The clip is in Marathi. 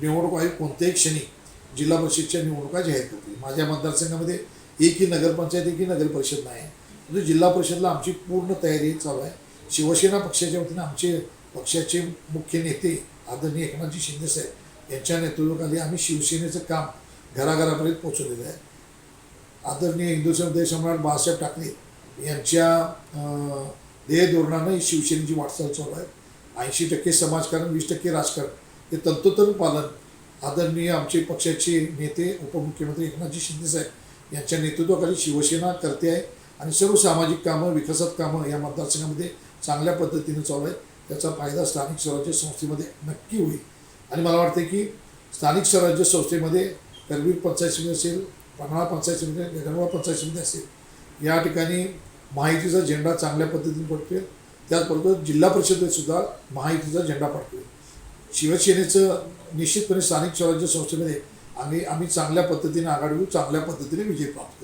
निवडणूक आयोग कोणत्याही क्षणी जिल्हा परिषदच्या निवडणुका जाहीर करतील. माझ्या मतदारसंघामध्ये एकही नगरपंचायत एकही नगर परिषद नाही म्हणजे जिल्हा परिषदला आमची पूर्ण तयारी चालू आहे. शिवसेना पक्षाच्या वतीने आमचे पक्षाचे मुख्य नेते आदरणीय एकनाथजी शिंदेसाहेब यांच्या नेतृत्वाखाली आम्ही शिवसेनेचं काम घराघरापर्यंत पोहोचवलेलं आहे. आदरणीय हिंदू समुदाय सम्राट बाळासाहेब ठाकरे यांच्या ध्येय धोरणानं ही शिवसेनेची वाटचाल चालू आहे. ऐंशी टक्के समाजकारण वीस टक्के राजकारण हे तंतोतंत पालन आदरणीय आमचे पक्षाचे नेते उपमुख्यमंत्री एकनाथजी शिंदेसाहेब यांच्या नेतृत्वाखाली शिवसेना करते आहे आणि सर्व सामाजिक कामं विकासात कामं या मतदारसंघामध्ये चांगल्या पद्धतीने चालू आहे त्याचा फायदा स्थानिक स्वराज्य संस्थेमध्ये नक्की होईल. आणि मला वाटते की स्थानिक स्वराज्य संस्थेमध्ये करवीर पंचायत समिती असेल पन्हाळा पंचायत समिती गगनवा पंचायत समिती असेल या ठिकाणी माहितीचा झेंडा चांगल्या पद्धतीने पडतोय. त्याचबरोबर जिल्हा परिषदेत सुद्धा माहितीचा झेंडा पडतोय. शिवसेनेचं निश्चितपणे स्थानिक स्वराज्य संस्थेमध्ये आम्ही आम्ही चांगल्या पद्धतीने आघाडीवर चांगल्या पद्धतीने विजय प्राप्त